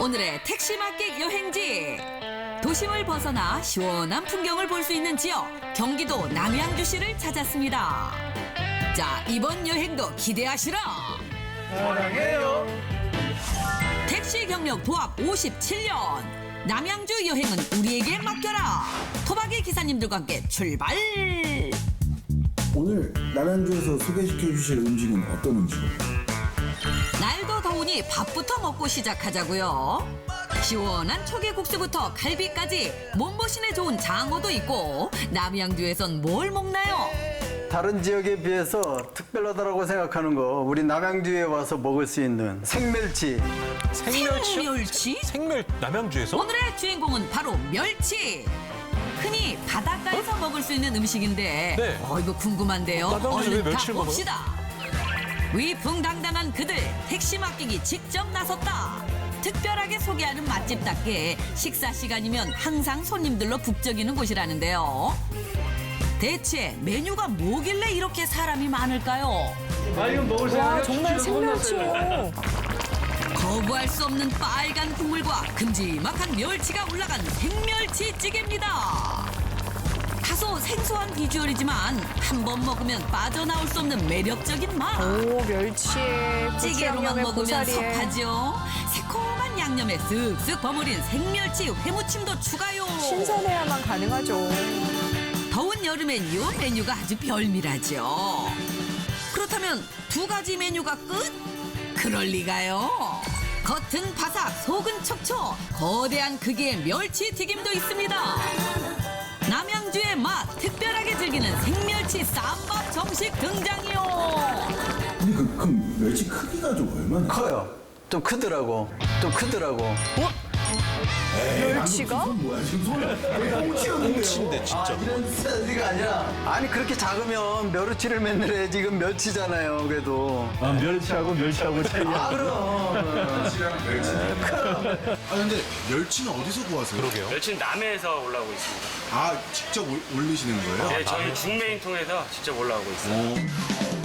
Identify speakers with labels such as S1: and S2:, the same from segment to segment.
S1: 오늘의 택시 막객 여행지. 도심을 벗어나 시원한 풍경을 볼 수 있는 지역 경기도 남양주시를 찾았습니다. 자 이번 여행도 기대하시라.
S2: 사랑해요.
S1: 택시 경력 도합 57년. 남양주 여행은 우리에게 맡겨라. 토박이 기사님들과 함께 출발.
S3: 오늘 남양주에서 소개시켜 주실 음식은 어떤 음식이에요?
S1: 날도 더우니 밥부터 먹고 시작하자고요. 시원한 초계국수부터 갈비까지 몸보신에 좋은 장어도 있고 남양주에선 뭘 먹나요?
S2: 다른 지역에 비해서 특별하다고 생각하는 거 우리 남양주에 와서 먹을 수 있는 생멸치.
S4: 생멸치요?
S1: 멸치?
S4: 생멸 남양주에서?
S1: 오늘의 주인공은 바로 멸치. 흔히 바닷가에서 먹을 수 있는 음식인데
S4: 네.
S1: 어 이거 궁금한데요.
S4: 남양주에서 왜
S1: 얼른
S4: 멸치를 먹어요?
S1: 가봅시다. 위풍당당한 그들 택시 맡기기 직접 나섰다. 특별하게 소개하는 맛집답게 식사 시간이면 항상 손님들로 북적이는 곳이라는데요. 대체 메뉴가 뭐길래 이렇게 사람이 많을까요?
S5: 와 정말 생멸치요.
S1: 거부할 수 없는 빨간 국물과 큼지막한 멸치가 올라간 생멸치찌개입니다. 다소 생소한 비주얼이지만 한 번 먹으면 빠져나올 수 없는 매력적인 맛.
S5: 오 멸치에
S1: 찌개로만 먹으면
S5: 고사리에.
S1: 속하죠. 새콤한 양념에 쓱쓱 버무린 생멸치 회무침도 추가요.
S5: 신선해야만 가능하죠.
S1: 더운 여름엔 이 메뉴가 아주 별미라죠. 그렇다면 두 가지 메뉴가 끝? 그럴 리가요. 겉은 바삭, 속은 촉촉, 거대한 크기의 멸치 튀김도 있습니다. 남양주의 맛 특별하게 즐기는 생멸치 쌈밥 정식 등장이요.
S3: 근데 그, 그 멸치 크기가 좀 얼마나?
S2: 커요. 좀 크더라고. 좀 크더라고.
S5: 멸치가?
S3: 뭐야 지금? 꽁치였는데요.
S4: 근데 진짜.
S2: 이런 사이즈가 아니라. 아니 그렇게 작으면 멸치를 맨날 해. 지금 멸치잖아요. 그래도.
S6: 아, 멸치하고 멸치하고 차이야.
S2: 아 그럼.
S7: 아 근데 멸치는 어디서 구하세요?
S4: 그러게요.
S8: 멸치는 남해에서 올라오고 있습니다.
S7: 아 직접 올- 올리시는 거예요?
S8: 네, 저희 중매인 통해서 직접 올라오고 있어요.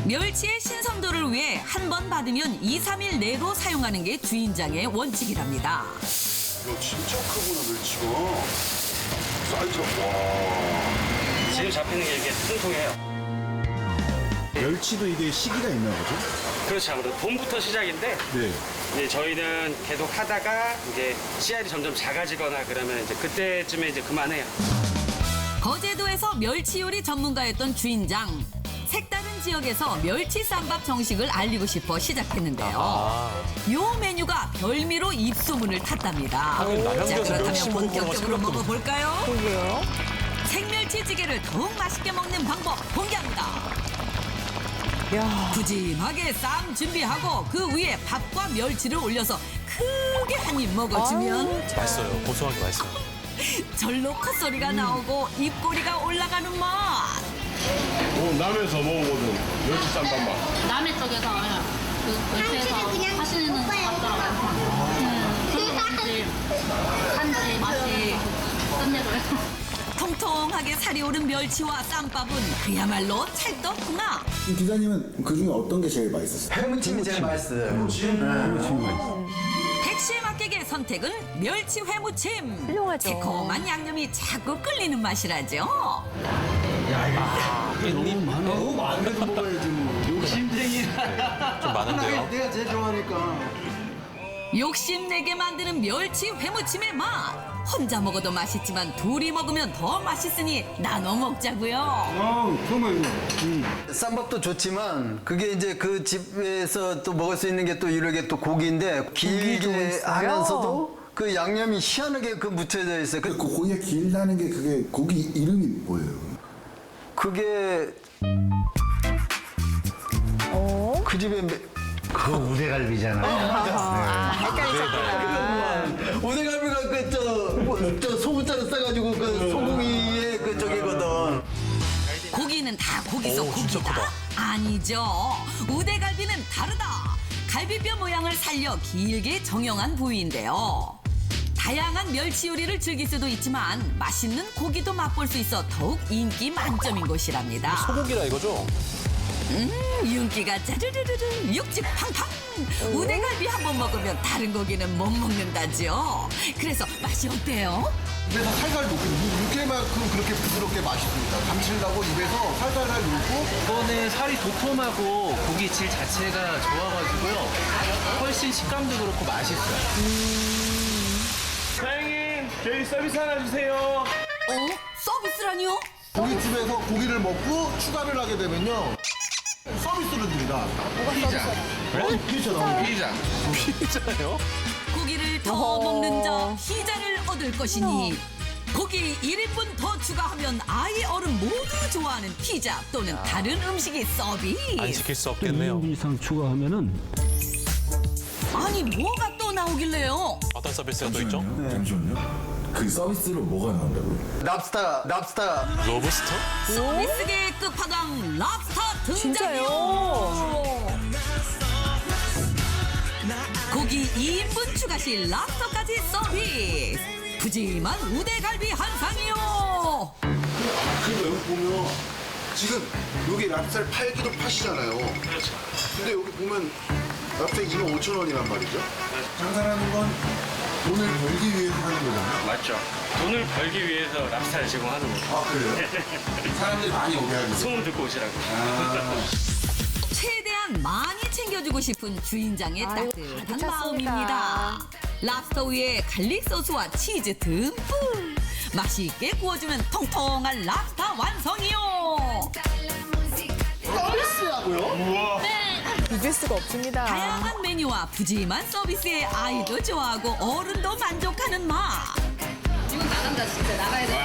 S1: 멸치의 신선도를 위해 한 번 받으면 2, 3일 내로 사용하는 게 주인장의 원칙이랍니다.
S7: 이거 진짜 크구나 멸치가. 사이즈가 와.
S8: 지금 잡히는 게 이게 큰 통이에요.
S7: 멸치도 이게 시기가 있나 보죠?
S8: 그렇지 아무래도 봄부터 시작인데
S7: 네.
S8: 이제 저희는 계속 하다가 이제 씨알이 점점 작아지거나 그러면 이제 그때쯤에 이제 그만해요.
S1: 거제도에서 멸치 요리 전문가였던 주인장. 색다른 지역에서 멸치 쌈밥 정식을 알리고 싶어 시작했는데요.
S4: 아,
S1: 요 메뉴가 별미로 입소문을 탔답니다.
S4: 하긴
S1: 자, 그렇다면 본격적으로
S4: 생각도
S1: 먹어볼까요? 생멸치찌개를 더욱 맛있게 먹는 방법 공개합니다.
S5: 야
S1: 푸짐하게 쌈 준비하고 그 위에 밥과 멸치를 올려서 크게 한 입 먹어주면
S4: 맛있어요. 고소하게 맛있어요.
S1: 절로 콧소리가 나오고 입꼬리가 올라가는 맛.
S6: 남에서 먹어보던 멸치 쌈밥 맛.
S9: 남해 쪽에서 그 멸치에서 하시는 같더라고요. 음, 그래서 산지 맛이 끝내줘요.
S1: 통통하게 살이 오른 멸치와 쌈밥은 그야말로 찰떡궁합.
S3: 이 기사님은 그 중에 어떤 게 제일 맛있었어요?
S2: 회무침이 제일 맛있어요.
S1: 택시 막객의 선택은 멸치 회무침.
S5: 훌륭하죠.
S1: 새콤한 양념이 자꾸 끌리는 맛이라죠.
S2: 너무 많아도 먹어야지 뭐. 욕심쟁이.
S4: 좀 많은데요.
S2: 내가 제일 좋아하니까.
S1: 욕심내게 만드는 멸치 회무침의 맛. 혼자 먹어도 맛있지만 둘이 먹으면 더 맛있으니 나눠 먹자고요.
S6: 아, 정말 이거.
S2: 쌈밥도 좋지만 그게 이제 그 집에서 또 먹을 수 있는 게 또 이렇게 또 고기인데 길게
S5: 있어요?
S2: 하면서도 그 양념이 희한하게 그 묻혀져 있어요.
S3: 그
S2: 그,
S3: 고기가 길다는 게 그게 고기 이름이 뭐예요?
S2: 그게 그 집에 매-
S6: 그거 우대갈비잖아.
S5: 아, 헷갈리셨구나.
S2: 오뎅갈비가 그저저 소금자를 싸가지고 그 소고기의 그 저기거든.
S1: 고기는 다 고기서
S4: 고기다.
S1: 아니죠. 우대갈비는 다르다. 갈비뼈 모양을 살려 길게 정형한 부위인데요. 다양한 멸치 요리를 즐길 수도 있지만 맛있는 고기도 맛볼 수 있어 더욱 인기 만점인 곳이랍니다.
S4: 소고기라 이거죠?
S1: 음, 윤기가 짜르르르르 육즙 팡팡 우대갈비 한 번 먹으면 다른 고기는 못 먹는다죠 그래서 맛이 어때요?
S10: 입에서 살살 녹고 육회만큼 그렇게 부드럽게 맛있습니다. 감칠나고 입에서 살살살 녹고
S11: 이번에 살이 도톰하고 고기 질 자체가 좋아가지고요. 훨씬 식감도 그렇고 맛있어요.
S6: 사장님, 저희 서비스 하나 주세요.
S1: 어? 서비스라니요?
S10: 고깃집에서 고기를 먹고 추가를 하게 되면요. 서비스를 줍니다. 피자. 어, 피자 나오네. 피자.
S1: 고기를 더
S5: 어허.
S1: 먹는 자 희자를 얻을 것이니 고기 1인분 더 추가하면 아이 어른 모두 좋아하는 피자 또는 다른 음식이 서비스
S4: 안 시킬 수 없겠네요.
S6: 이상 추가하면은
S1: 아니 뭐가 또 나오길래요
S4: 어떤 서비스가 또 있죠?
S3: 잠시만요. 그 서비스로 뭐가 나온다고요?
S2: 랍스타, 랍스타.
S4: 로브스터?
S1: 서비스계 끝판왕 랍스터 등장이요? 고기 2인분 추가 시 랍스터까지 서비스 푸짐한 우대갈비 한 상이요
S10: 그리고 여기 보면 지금 여기 랍스타를 팔기도 파시잖아요.
S8: 그렇죠.
S10: 근데 여기 보면 랍스타 2만 5천 원이란 말이죠.
S3: 장사라는 건 돈을 벌기 위해서 하는 거잖아요.
S8: 맞죠. 돈을 벌기 위해서 랍스타를 제공하는 거죠.
S10: 아 그래요? 사람들이 많이 오게 위해서.
S8: 소문 듣고 오시라고.
S1: 최대한 많이 챙겨주고 싶은 주인장의 따뜻한. 마음입니다. 랍스터 위에 갈릭 소스와 치즈 듬뿍 맛있게 구워주면 통통한 랍스터 완성이요.
S5: 비 빌 수가 없습니다.
S1: 다양한 메뉴와 푸짐한 서비스에 아이도 좋아하고 어른도 만족하는 맛.
S9: 이건 나간다 진짜 나가야 돼.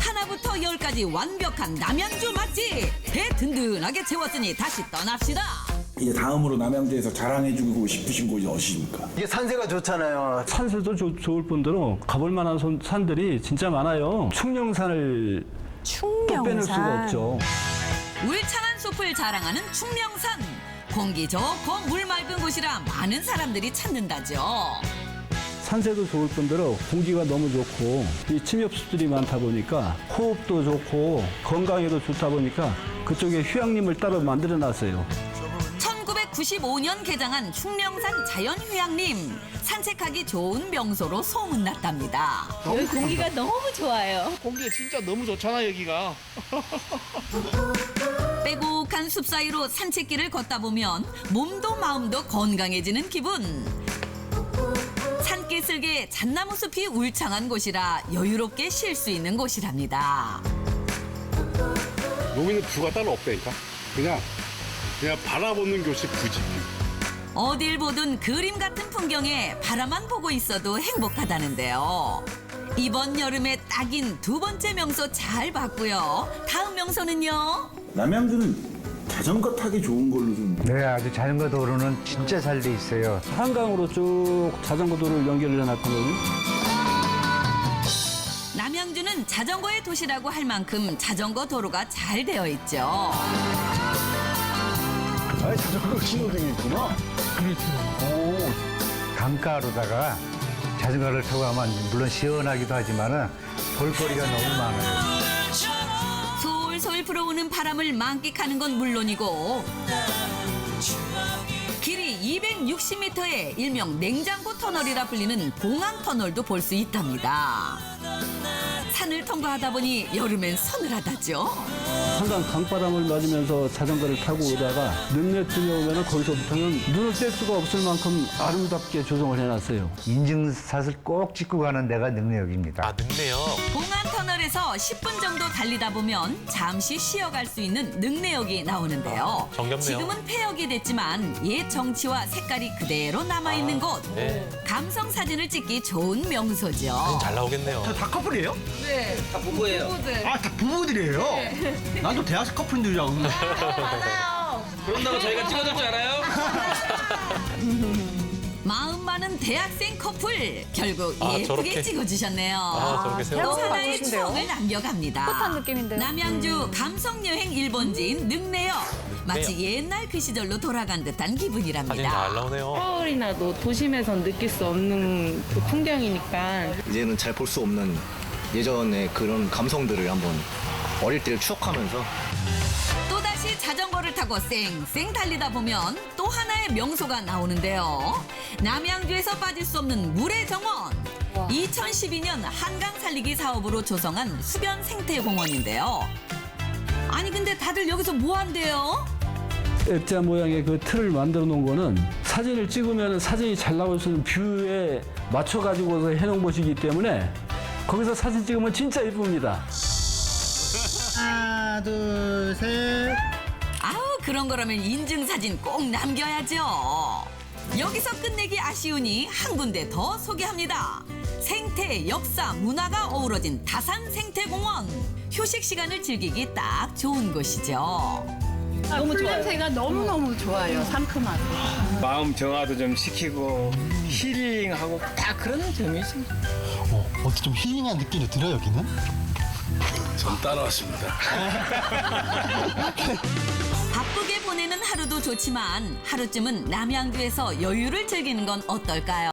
S1: 하나부터 열까지 완벽한 남양주 맛집. 배 든든하게 채웠으니 다시 떠납시다.
S3: 이제 다음으로 남양주에서 자랑해주고 싶으신 곳이 어디십니까?
S2: 이게 산세가 좋잖아요.
S6: 산세도 좋- 좋을 뿐더러 가볼 만한 손- 산들이 진짜 많아요. 충령산을 또 빼놓을 수가. 없죠.
S1: 울창한 숲을 자랑하는 충명산. 공기 좋고 물 맑은 곳이라 많은 사람들이 찾는다죠.
S6: 산세도 좋을 뿐더러 공기가 너무 좋고 이 침엽수들이 많다 보니까 호흡도 좋고 건강에도 좋다 보니까 그쪽에 휴양림을 따로 만들어 놨어요.
S1: 1995년 개장한 충명산 자연휴양림. 산책하기 좋은 명소로 소문났답니다.
S5: 여기 공기가 너무 좋아요.
S11: 고기 진짜 너무 좋잖아 여기가.
S1: 빼곡한 숲 사이로 산책길을 걷다 보면 몸도 마음도 건강해지는 기분. 산기슭에 잣나무 숲이 울창한 곳이라 여유롭게 쉴 수 있는 곳이랍니다.
S6: 여기는 뷰가 따로 없다니까. 그냥 그냥 바라보는 곳이 뷰지.
S1: 어딜 보든 그림 같은 풍경에 바라만 보고 있어도 행복하다는데요. 이번 여름에 딱인 두 번째 명소 잘 봤고요. 다음 명소는요.
S3: 남양주는 자전거 타기 좋은 걸로 좀
S6: 네, 아주 자전거 도로는 진짜 잘 돼 있어요. 한강으로 쭉 자전거 도로를 연결을 해놨거든요.
S1: 남양주는 자전거의 도시라고 할 만큼 자전거 도로가 잘 되어 있죠.
S3: 아, 자전거 신호등이 있구나.
S6: 강가로다가 자전거를 타고 가면 물론 시원하기도 하지만은 볼거리가 너무 많아요.
S1: 솔솔 불어오는 바람을 만끽하는 건 물론이고 길이 260m의 일명 냉장고 터널이라 불리는 봉안 터널도 볼 수 있답니다. 산을 통과하다 보니 여름엔 서늘하다죠.
S6: 한강 강바람을 맞으면서 자전거를 타고 오다가 능력쯤에 오면은 거기서부터는 눈을 뗄 수가 없을 만큼 아름답게 조성을 해놨어요.
S12: 인증샷을 꼭 찍고 가는 데가 능력입니다.
S4: 아, 늦네요.
S1: 봉안 터널에서 10분 정도 달리다 보면 잠시 쉬어갈 수 있는 능내역이 나오는데요.
S4: 아, 정겹네요.
S1: 지금은 폐역이 됐지만 옛 정치와 색깔이 그대로 남아있는 곳.
S4: 네.
S1: 감성 사진을 찍기 좋은 명소죠.
S4: 잘 나오겠네요.
S11: 다 커플이에요? 네. 다 부부예요. 아다 부부들이에요? 난또 대학생 커플인 줄 알고. 그런다고 저희가 찍어줄 줄 알아요?
S1: 마음 많은 대학생 커플 결국
S4: 아,
S1: 예쁘게
S4: 저렇게.
S1: 찍어주셨네요.
S4: 아, 저렇게 세워.
S1: 하나의
S5: 바꾸신대요.
S1: 추억을 남겨갑니다.
S5: 뿌듯한 느낌인데요.
S1: 남양주 감성 여행 일본지인 능내역. 마치 옛날 그 시절로 돌아간 듯한
S4: 사진 잘
S1: 기분이랍니다.
S4: 나오네요.
S9: 서울이나도 도심에선 느낄 수 없는 그 풍경이니까
S11: 이제는 잘 볼 수 없는 예전의 그런 감성들을 한번 어릴 때를 추억하면서
S1: 또다시 자전거를 타고 쌩쌩 달리다 보면 또 하나의 명소가 나오는데요. 남양주에서 빠질 수 없는 물의 정원. 2012년 한강 살리기 사업으로 조성한 수변 생태공원인데요. 아니 근데 다들 여기서 뭐 한대요?
S6: 액자 모양의 그 틀을 만들어 놓은 거는 사진을 찍으면 사진이 잘 나올 수 있는 뷰에 맞춰 가지고서 해놓은 것이기 때문에 거기서 사진 찍으면 진짜 예쁩니다.
S11: 하나, 둘, 셋.
S1: 아우 그런 거라면 인증사진 꼭 남겨야죠. 여기서 끝내기 아쉬우니 한 군데 더 소개합니다. 생태, 역사, 문화가 어우러진 다산 생태공원. 휴식 시간을 즐기기 딱 좋은 곳이죠.
S9: 너무 좋아요. 냄새가 너무 너무 좋아요. 상큼하고.
S11: 마음 정화도 좀 시키고 힐링하고 딱 그런 점이 있습니다.
S10: 어떻게 좀 힐링한 느낌이 들어요, 여기는?
S7: 전 따라왔습니다.
S1: 바쁘게 보내는 하루도 좋지만 하루쯤은 남양주에서 여유를 즐기는 건 어떨까요?